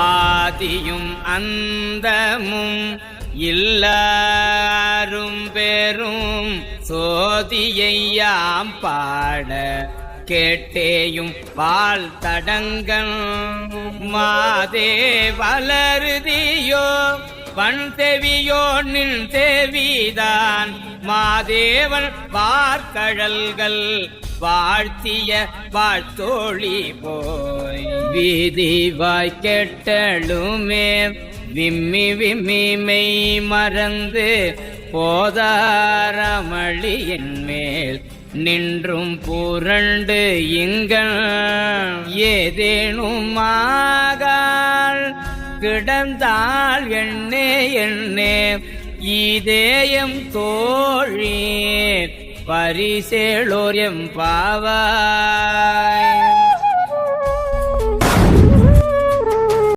ஆதியும் அந்தமும் இல்லாரும் பெரும் சோதியையாம் பாட கேட்டேயும் பால் தடங்கள். மாதே வளருதியோ பண் தேவியோ நின் தேவிதான் மாதேவன் பார்க்கழல்கள் வாழ்த்திய வாழ்த்தோழி போய். வீதி வாய் கெட்டலுமே. விம்மி விம்மி மெய் மறந்து போதாரமளியின் மேல். நின்றும் புரண்டு இங்கள் ஏதேனுமாகால் கிடந்தால் எண்ணே எண்ணே இதேயம் தோழி. பரிசேளோர் எம் பாவாய்.